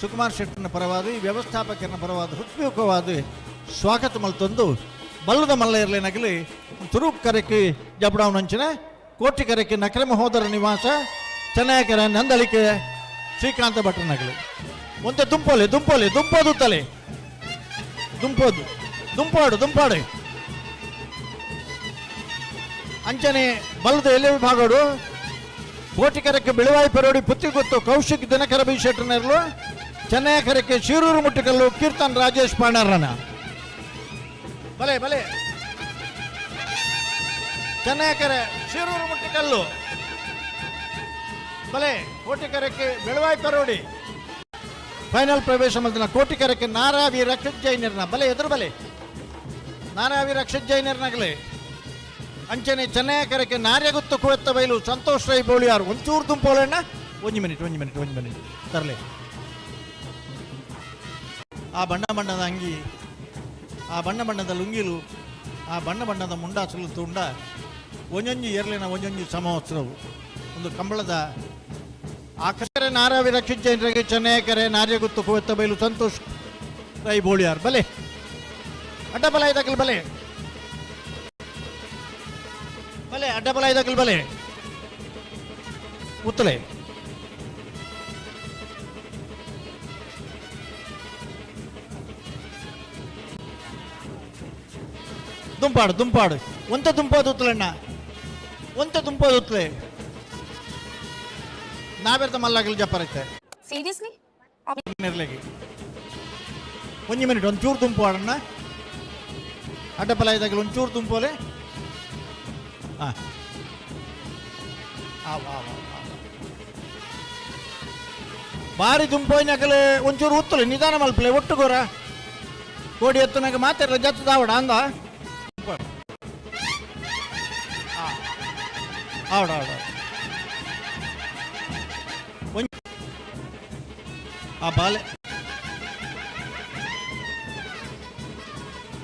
ಸುಕುಮಾರ್ ಶೆಟ್ಟನ ಪರವಾದ ಈ ವ್ಯವಸ್ಥಾಪಕನ ಪರವಾದ ಹೃತ್ಪೂರ್ವಕವಾದ ಸ್ವಾಗತ ಮಲ್ತೊಂದು. ಬಲ್ಲದ ಮಲ್ಲ ಇರಲಿ ನಗಲಿ, ತುರುಪ್ ಕರೆಕ್ಕೆ ಜಬಡಾವನಂಚಿನ ಕೋಟಿ ಕರೆಕಿ, ನಕಲೆ ಮಹೋದರ ನಿವಾಸ ಚೆನ್ನೈಕರ ನಂದಳಿಕೆ, ಶ್ರೀಕಾಂತ ಭಟ್ರ ನಗಲಿ. ಮುಂದೆ ದುಂಪೋಲೆ ದುಂಪೋಲೆ, ದುಂಪೋದು ತಲೆ. ದುಂಪೋದು, ದುಂಪಾಡು ದುಂಪಾಡು. ಅಂಚನೆ ಬಲ್ಲದ ಎಲೆ ವಿಭಾಗಡು ಕೋಟಿಕರಕ್ಕೆ ಬಿಳುವಾಯಿ ಪರೋಡಿ ಪುತ್ತಿ ಗೊತ್ತು ಕೌಶಿಕ್ ದಿನಕರ ಬಿ ಚೆನ್ನೈಕರಕ್ಕೆ ಶಿರೂರು ಮುಟ್ಟಿಕಲ್ಲು ಕೀರ್ತನ್ ರಾಜೇಶ್ ಪಾಂಡರನ. ಬಲೆ ಬಲೆ. ಚೆನ್ನೈಕರೆ ಶಿರೂರು ಮುಟ್ಟಿಕಲ್ಲು. ಬಲೆ, ಕೋಟಿಕರಕ್ಕೆ ಬೆಳವಾಯಿ ಪರೋಡಿ ಫೈನಲ್ ಪ್ರವೇಶ ಮಾಡಿದ ಕೋಟಿಕರಕ್ಕೆ ನಾರಾವಿ ರಕ್ಷಿತ್ ಜೈನರ್ನ ಬಲೆ, ಎದುರು ಬಲೆ. ನಾರಾವಿ ರಕ್ಷಿತ್ ಜೈನರ್ನಾಗಲೇ ಅಂಚನೆ ಚೆನ್ನೈಕರಕ್ಕೆ ನಾರ್ಯಗುತ್ತು ಕುವೆತ್ತ ಬೈಲು ಸಂತೋಷ್ ರೈ ಬೋಳಿಯಾರು. ಒಂಚೂರು ದುಂಪೋಳಣ್ಣ ಒಂದು ಮಿನಿಟ್ ಒಂದು ಮಿನಿಟ್ ಒಂದು ಮಿನಿಟ್. ತರಲೆ. ಆ ಬಣ್ಣ ಬಣ್ಣದ ಅಂಗಿ, ಆ ಬಣ್ಣ ಬಣ್ಣದ ಲುಂಗಿಲು, ಆ ಬಣ್ಣ ಬಣ್ಣದ ಮುಂಡಾಸಲು ತುಂಡ ಒಂಜೊಂಜಿ ಎರಲಿನ ಒಂಜೊಂಜಿ ಸಮವಸ್ತ್ರವು ಒಂದು ಕಂಬಳದ ಆಕರೆ ನಾರಾವಿ ರಕ್ಷಿತ್ ಜೈನರಿಗೆ ಚೆನ್ನೈಕರೆ ನಾರ್ಯಗುತ್ತು ಕುವೆತ್ತ ಬೈಲು ಸಂತೋಷ್. ರೈ ಬೋಳಿಯಾರ್, ಬಲೆ. ಅಡ್ಡ ಬಲ. ಇದಕ್ಕಲ್ ಬಲೆ ಬಲೆ ಅಡ್ಡ ಬಲ ಇದಕ್ಕಲ್ ಬಲೆ. ಉತ್ತಲೆ. ದುಂಪಾಡು ದುಂಪಾಡು. ಒಂತ ದುಂಪೋದು ಉತ್ತಲಣ್ಣ ಒಂತ ದುಂಪೋದು ಉತ್ತಲೆ ನಾವೆರ್ತ ಮಲ್ಲಾಗಲ್ ಜಪ್ಪರೈತೆ Seriously? ನಿರ್ಲೆಗೆ. ಒಂದು ಮಿನಿಟ್ ಒಂಚೂರು ತುಂಪು ಆಡಣ್ಣ ಅಡ್ಡಪಲ ಇದ್ದಾಗಲಿ ಒಂಚೂರು ತುಂಬೋಲೆ ಹಾಂ ಬಾರಿ ದುಂಪೋಯ್ನಾಗಲೇ ಒಂಚೂರು ಉತ್ತಲೆ ನಿಧಾನ ಮಲ್ಪಲೆ ಒಟ್ಟುಗೋರ. ಕೋಡಿ ಎತ್ತನಾಗ ಮಾತಾಡಲ್ಲ ಜತ್ತು ದಾವಡ ಅಂದ. ಆವಡ ಆವಡ ಒಂಚ ಆ ಬಾಲೆ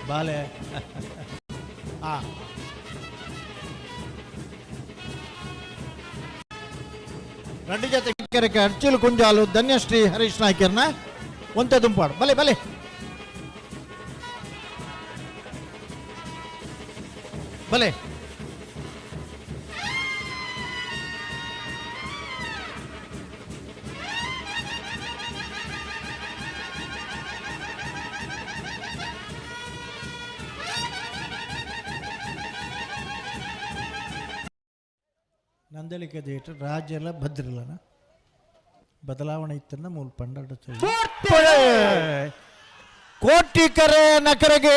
ಬಾಲೆ ಆ ರೆಡ್ಡಿ ಜೊತೆ ಕೆರೆಕೆ ಅರ್ಚಿಲು ಕುಂಜಾಲು ಧನ್ಯಶ್ರೀ ಹರೀಶ್ ನಾಯ್ಕರ್ನ ಒಂತೆ ದುಂಪಾಡು ಬಲೆ ಬಲೆ ಬಲೆ ನಂದಳಿಕೆ ರಾಜ್ಯ ಎಲ್ಲ ಭದ್ರಲ್ಲನ? ಬದಲಾವಣೆ ಇತ್ತನ್ನ ಮೂಲ ಪಂಡ ಕೋಟಿ ಕರೆ ನಕರೆಗೆ,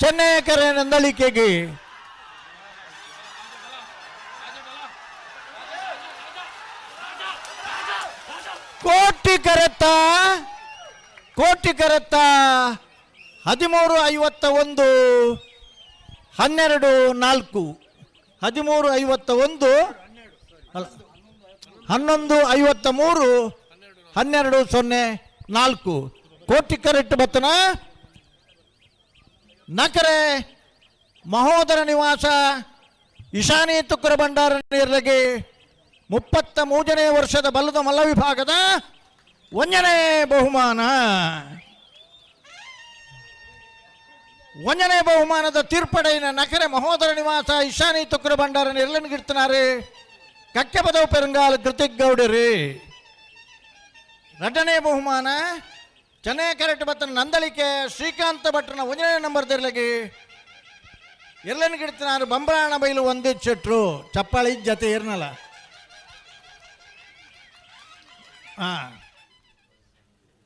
ಚೆನ್ನೈ ಕರೆ ನಂದಳಿಕೆಗೆ. ಕೋಟಿ ಕರೆತ್ತ ಕೋಟಿ ಕರೆತ್ತ ಹದಿಮೂರು ಐವತ್ತ ಒಂದು ಹನ್ನೆರಡು ನಾಲ್ಕು. ಹದಿಮೂರು ಐವತ್ತ ಒಂದು ಅಲ್ಲ, ಹನ್ನೊಂದು ಐವತ್ತ ಮೂರು, ಹನ್ನೆರಡು ಸೊನ್ನೆ ನಾಲ್ಕು. ಕೋಟಿ ಕರೆಟ್ಟು ಬತ್ತನ ನಕರೆ ಮಹೋದರ ನಿವಾಸ ಈಶಾನಿ ತುಕ್ಕರ ಭಂಡಾರ ನಿರ್ಲಗೆ ಮುಪ್ಪತ್ತ ಮೂರನೇ ವರ್ಷದ ಬಲ್ಲದ ಮಲ್ಲ ವಿಭಾಗದ ಒಂದನೇ ಬಹುಮಾನ. ಒಂದನೇ ಬಹುಮಾನದ ತೀರ್ಪಡೆಯ ನಕರೆ ಮಹೋದರ ನಿವಾಸ ಈಶಾನಿ ತುಕ್ಕರ ಭಂಡಾರ ನಿರ್ಲನ್ಗಿಡ್ತನಾರೆ ಕಕ್ಕೆ ಪದವು ಪೆರಂಗಾಲ ಕೃತಿಕ್ ಗೌಡರಿ ಎರಡನೇ ಬಹುಮಾನ ಚೆನ್ನೈ ಕರೆಕ್ಟ್ ಬತ್ತನ ನಂದಳಿಕೆ ಶ್ರೀಕಾಂತ ಭಟ್ರನ ಒಂದನೇ ನಂಬರ್ ತೆರಲಿಗೆ ನಾನು ಬಂಬರಾಣ ಬೈಲು ಒಂದೇ ಚೆಟ್ರು ಚಪ್ಪಾಳಿ ಜತೆ ಇರ್ನಲ್ಲ. ಹಾ.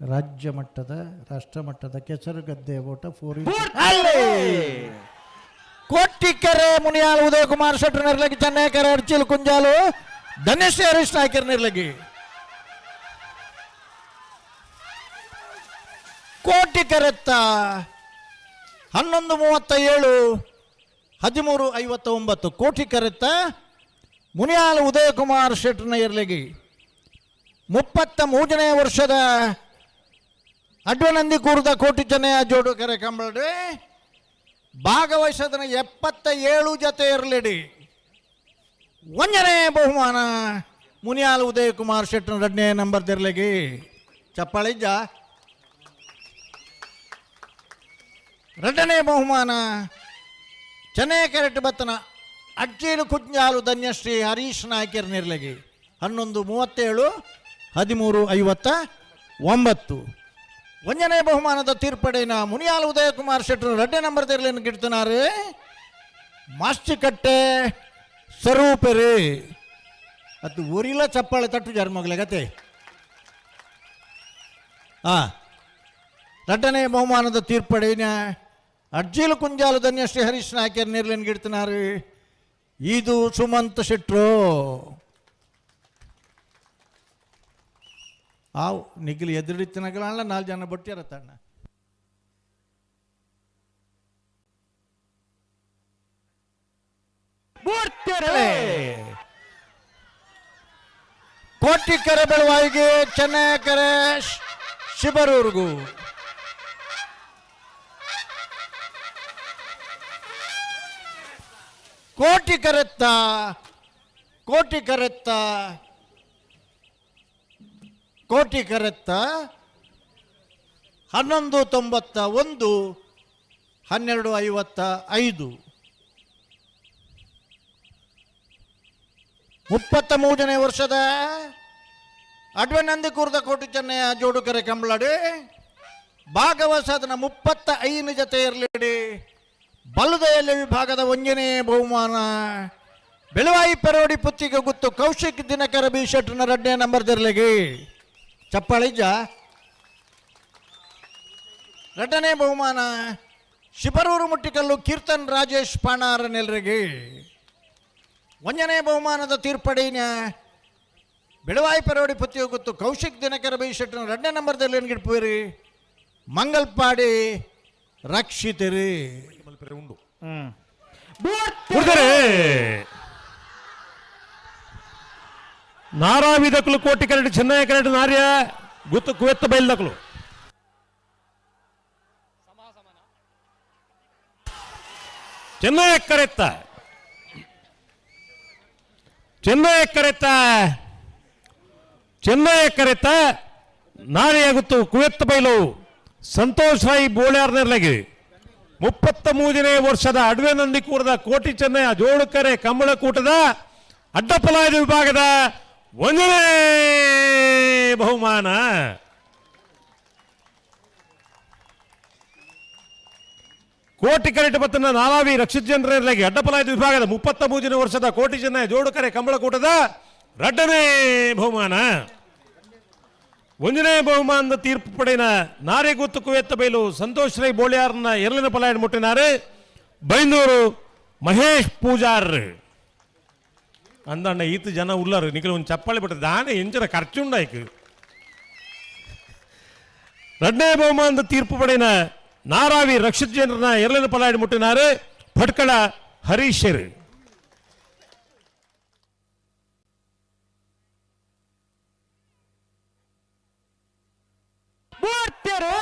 ರಾಜ್ಯ ಮಟ್ಟದ ರಾಷ್ಟ್ರ ಮಟ್ಟದ ಕೆಸರು ಗದ್ದೆ ಓಟ ಫೋರ್ ಕೋಟಿಕೆರೆ ಮುನಿಯಾಲ್ ಉದಯ ಕುಮಾರ್ ಶೆಟ್ಟರ್ ನಿರ್ಲಗಿ ಚೆನ್ನೈಕೆರೆ ಅರ್ಚಿಲ್ ಕುಂಜಾಲು, ಧನೇಶ್ ಹರೀಶ್ ನಾಯ್ಕರ್ ನಿರ್ಲಗಿ. ಕೋಟಿ ಕೆರೆತ್ತ ಹನ್ನೊಂದು ಮೂವತ್ತ ಏಳು ಹದಿಮೂರು ಐವತ್ತ ಒಂಬತ್ತು ಕೋಟಿ ಕರೆತ್ತ ಮುನಿಯಾಲ್ ಉದಯ ಕುಮಾರ್ ಶೆಟ್ಟರ್ನ ಇರ್ಲಗಿ. ಮುಪ್ಪತ್ತ ಮೂರನೇ ವರ್ಷದ ಅಡ್ವನಂದಿ ಕೂರ್ದ ಕೋಟಿ ಚೆನ್ನಯ್ಯ ಜೋಡು ಕರೆ ಕಂಬಳಡೆ ಭಾಗವಹಿಸದನ ಎಪ್ಪತ್ತ ಏಳು ಜೊತೆ ಇರಲಿಡಿ. ಒಂದನೇ ಬಹುಮಾನ ಮುನಿಯಾಲ್ ಉದಯ್ ಕುಮಾರ್ ಶೆಟ್ಟನ ಎರಡನೇ ನಂಬರ್ ತೆರಲಿಗೆ. ಚಪ್ಪಾಳಿಜ್ಜ. ಎರಡನೇ ಬಹುಮಾನ ಚೆನ್ನೈ ಬತ್ತನ ಅಜ್ಜೀಲು ಕುಂಜಾಲು ಧನ್ಯಶ್ರೀ ಹರೀಶ್ ನಾಯ್ಕರ್ ನಿರ್ಲಗಿ. ಹನ್ನೊಂದು ಮೂವತ್ತೇಳು, ಹದಿಮೂರು ಐವತ್ತ ಒಂಬತ್ತು. ಒಂದನೇ ಬಹುಮಾನದ ತೀರ್ಪಡೆನ ಮುನಿಯಾಲ್ ಉದಯಕುಮಾರ್ ಶೆಟ್ಟರು ರಡ್ಡೆ ನಂಬರ್ ತೆರಲಿನ ಗಿಡ್ತನಾರೆ ಮಾಸ್ಟಿಕಟ್ಟೆ ಸರೂಪರಿ. ಅದು ಊರಿಲ್ಲ ಚಪ್ಪಾಳೆ ತಟ್ಟು ಜರ್ಮಗ್ಲೆ ಗತೆ? ಆ, ರಡ್ಡನೇ ಬಹುಮಾನದ ತೀರ್ಪಡೆನ ಅಜ್ಜಿಲು ಕುಂಜಾಲು ಧನ್ಯಶ್ರೀ ಹರೀಶ್ ನಾಯ್ಕರ್ ನಿರ್ಲಿನ್ ಗಿಡ್ತನಾರೆ ಇದು ಸುಮಂತ್ ಶೆಟ್ರು. ಆವು ಎದುರು ಎದುರಿತ್ತಿನಗಳಲ್ಲ ನಾಲ್ಕು ಜನ ಬಟ್ಟಿರತ್ತಣ್ಣ ಕೋಟಿಕೆರೆ ಬೆಳವಾಯಿಗೆ ಚೆನ್ನೈ ಕರೆ ಶಿಬರೂರ್ಗೂ. ಕೋಟಿ ಕರೆತ್ತ ಕೋಟಿ ಕರೆತ್ತ ಕೋಟಿ ಕರೆತ್ತ ಹನ್ನೊಂದು ತೊಂಬತ್ತ ಒಂದು, ಹನ್ನೆರಡು ಐವತ್ತ ಐದು. ಮುಪ್ಪತ್ತ ಮೂರನೇ ವರ್ಷದ ಅಡ್ವನಂದಿ ಕೂರ್ದ ಕೋಟಿ ಚೆನ್ನಯ್ಯ ಜೋಡುಕರೆ ಕಂಬಳಡಿ, ಭಾಗವಸದನ ಮುಪ್ಪತ್ತ ಐದು ಜೊತೆ ಇರಲಿಡಿ ಬಲದಯಲ್ಲಿ ವಿಭಾಗದ ಒಂಜನೇ ಬಹುಮಾನ. ಬೆಳವಾಯಿ ಪರೋಡಿ ಪುತ್ತಿಗೆ ಗುತ್ತು ಕೌಶಿಕ್ ದಿನಕರ ಬಿ ಶೆಟ್ನ ರಡ್ಡೆ ನಂಬರ್ ತೆರಲಿಗೆ ಚಪ್ಪಾಳಿಜ್ಜ ರಟನೆ ಬಹುಮಾನ ಶಿಬರೂರು ಮುಟ್ಟಿಕಲ್ಲು ಕೀರ್ತನ್ ರಾಜೇಶ್ ಪಾಣಾರ ನೆಲರಿಗೆ ಒಂದನೇ ಬಹುಮಾನದ ತೀರ್ಪಡಿನ ಬೆಳವಾಯಿ ಪರೋಡಿ ಪುತ್ತಿಗೆ ಗೊತ್ತು ಕೌಶಿಕ್ ದಿನಕರ ಬೈಶೆಟ್ಟನ ಎರಡನೇ ನಂಬರ್ದಲ್ಲಿ ಏನು ಮಂಗಲ್ಪಾಡಿ ರಕ್ಷಿತರಿ. ಉಂಡು. ಹ್ಮ್. ಕುಡ್ದರೆ ನಾರಾವಿದಕಲು ಕೋಟಿ ಕರಡಿ ಚೆನ್ನೈ ಕರಡಿ ನಾರ್ಯ, ಗುತ್ತು, ಕುವೆತ್ತ ಬೈಲ್ದಕಲು ಚೆನ್ನೈ ಕರೆತ್ತ. ಚೆನ್ನೈ ಕರೆತ್ತ. ಚೆನ್ನೈ ಕರೆತ್ತ. ನಾರಿಯ, ಗುತ್ತು, ಕುವೆತ್ತ ಬೈಲು ಸಂತೋಷ್ ರಾಯಿ ಬೋಳ್ಯಾರ್ನೆರ್ಲಗಿ ಮುಪ್ಪತ್ತ ಮೂರನೇ ವರ್ಷದ ಅಡವೆ ನಂದಿಕೂರದ ಕೋಟಿ ಚೆನ್ನಯ ಕಂಬಳ ಕಂಬಳಕೂಟದ ಅಡ್ಡಪಲಾಯದ ವಿಭಾಗದ ಒಂದನೇ ಬಹುಮಾನ. ಕೋಟಿ ಕರೆಟ್ ಬತ್ತನ ನಾಲಾವಿ ರಕ್ಷಿತ ಜನರಲ್ಲಿ ಅಡ್ಡಪಲಾಯದ ವಿಭಾಗದ ಮುಪ್ಪತ್ತ ಮೂರನೇ ವರ್ಷದ ಕೋಟಿ ಜನ ಜೋಡುಕರೆ ಕಂಬಳಕೂಟದ ರಡ್ಡನೇ ಬಹುಮಾನ. ಒಂದನೇ ಬಹುಮಾನದ ತೀರ್ಪು ಪಡೆಯನ ನಾರೇ ಗುತ್ತು ಕುವೆತ್ತ ಬೈಲು ಸಂತೋಷ್ ರೈ ಬೋಳಿಯಾರ್ನ ಎರಲಿನ ಪಲಾಯನ ಮುಟ್ಟಿನಾರೆ ಬೈಂದೂರು ಮಹೇಶ್ ಪೂಜಾರ್ ಅಂದಣ್ಣ ಈತ ಜನ ಉಳ್ಳಾರು ನಿಖಿಲ ಒಂದು ಚಪ್ಪಾಳೆ ಬಿಟ್ಟರೆ ದಾನೆ ಎಂಚರ ಖರ್ಚುಂಡಾಯ್ಕು ಎರಡನೇ ಬಹುಮಾನದ ತೀರ್ಪು ಪಡೆಯಿನ ನಾರಾವಿ ರಕ್ಷಿತ್ ಜನರನ್ನ ಎರಲಿನ ಪಲಾಯನ ಮುಟ್ಟಿನಾರೆ ಭಟ್ಕಳ ಹರೀಶರ್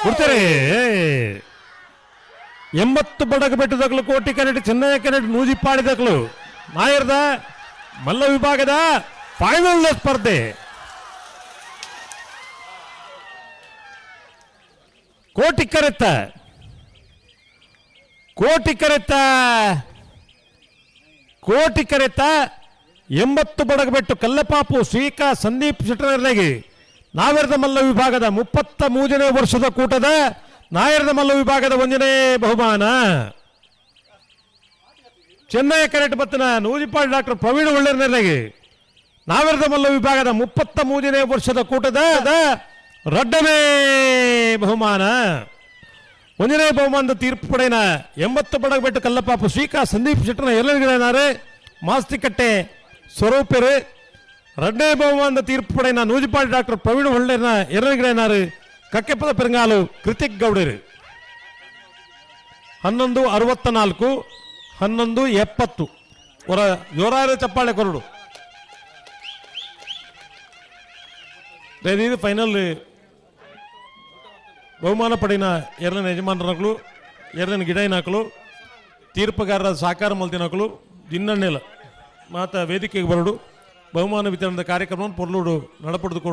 ಕೊಡ್ತಾರೆ ಎಂಬತ್ತು ಬಡಗ ಬೆಟ್ಟದಗಳು ಕೋಟಿ ಕರೆಟ್ ಚೆನ್ನೈ ಕರೆಟ್ ನೂಜಿಪ್ಪಾಡಿದಗಳು ನಾಯರ್ದ ಮಲ್ಲ ವಿಭಾಗದ ಫೈನಲ್ ಸ್ಪರ್ಧೆ. ಕೋಟಿ ಕರೆತ್ತ ಕೋಟಿ ಕರೆತ್ತ ಕೋಟಿ ಕರೆತ. ಎಂಬತ್ತು ಬಡಗಬೆಟ್ಟು ಕಲ್ಲಪಾಪು, ಶ್ರೀಕಾ, ಸಂದೀಪ್ ಶೆಟ್ಟರಲ್ಲಿಗೆ ನಾವೆರದ ಮಲ್ಲ ವಿಭಾಗದ ಮುಪ್ಪತ್ತ ಮೂರನೇ ವರ್ಷದ ಕೂಟದ ನಾಯರದ ಮಲ್ಲ ವಿಭಾಗದ ಒಂದನೇ ಬಹುಮಾನ. ಚೆನ್ನೈ ಕರೆಟ್ ಬತ್ತನ ನೂಜಿಪಾಳ್ ಡಾಕ್ಟರ್ ಪ್ರವೀಣ್ ಒಳ್ಳೆರ್ನೆಲ್ಲಿಗೆ ನಾವಿರದ ಮಲ್ಲ ವಿಭಾಗದ ಮುಪ್ಪತ್ತ ಮೂರನೇ ವರ್ಷದ ಕೂಟದ ರಡ್ಡನೇ ಬಹುಮಾನ. ಒಂದನೇ ಬಹುಮಾನದ ತೀರ್ಪು ಪಡೆಯನ ಎಂಬತ್ತು ಬಡಗಬೆಟ್ಟು ಕಲ್ಲಪ್ಪಾಪು ಶ್ರೀಕಾ ಸಂದೀಪ್ ಶೆಟ್ಟನ ಎಲ್ಲರಿಗಿಡನಾರೆ ಮಾಸ್ತಿಕಟ್ಟೆ ಸ್ವರೂಪರು ಎರಡನೇ ಬಹುಮಾನದ ತೀರ್ಪು ಪಡೆಯನ ನೂಜಿಪಾಳ್ ಡಾಕ್ಟರ್ ಪ್ರವೀಣ್ ಹೊಳ್ಳೆನ ಎರಳಿಗಿಡನಾರು ಕಕ್ಕೆಪದ ಪೆರಂಗಾಲು ಕೃತಿಕ್ ಗೌಡರು. ಹನ್ನೊಂದು ಅರವತ್ತ ನಾಲ್ಕು. ಹನ್ನೊಂದು ಎಪ್ಪತ್ತು. ಹೊರ ಜೋರಾದ ಚಪ್ಪಾಳೆ ಕೊರಡು. ಇದು ಫೈನಲ್ ಬಹುಮಾನ ಪಡಿನ ಎರಡನೇ ಯಜಮಾನರಾಗಲು, ಎರಡನೇ ಗಿಡೈನಾಕಲು ತೀರ್ಪುಗಾರರ ಸಾಕಾರ ಮಲ್ತಿನಕಲು ದಿನ್ನಣ್ಣೆಲ. ಮಾತ ವೇದಿಕೆಗೆ ಬರಡು. ಬಹುಮಾನ ವಿತರಣದ ಕಾರ್ಯಕ್ರಮವನ್ನು ಪೊರ್ಲೂಡು ನಡಪಡಿದುಕೊಂಡು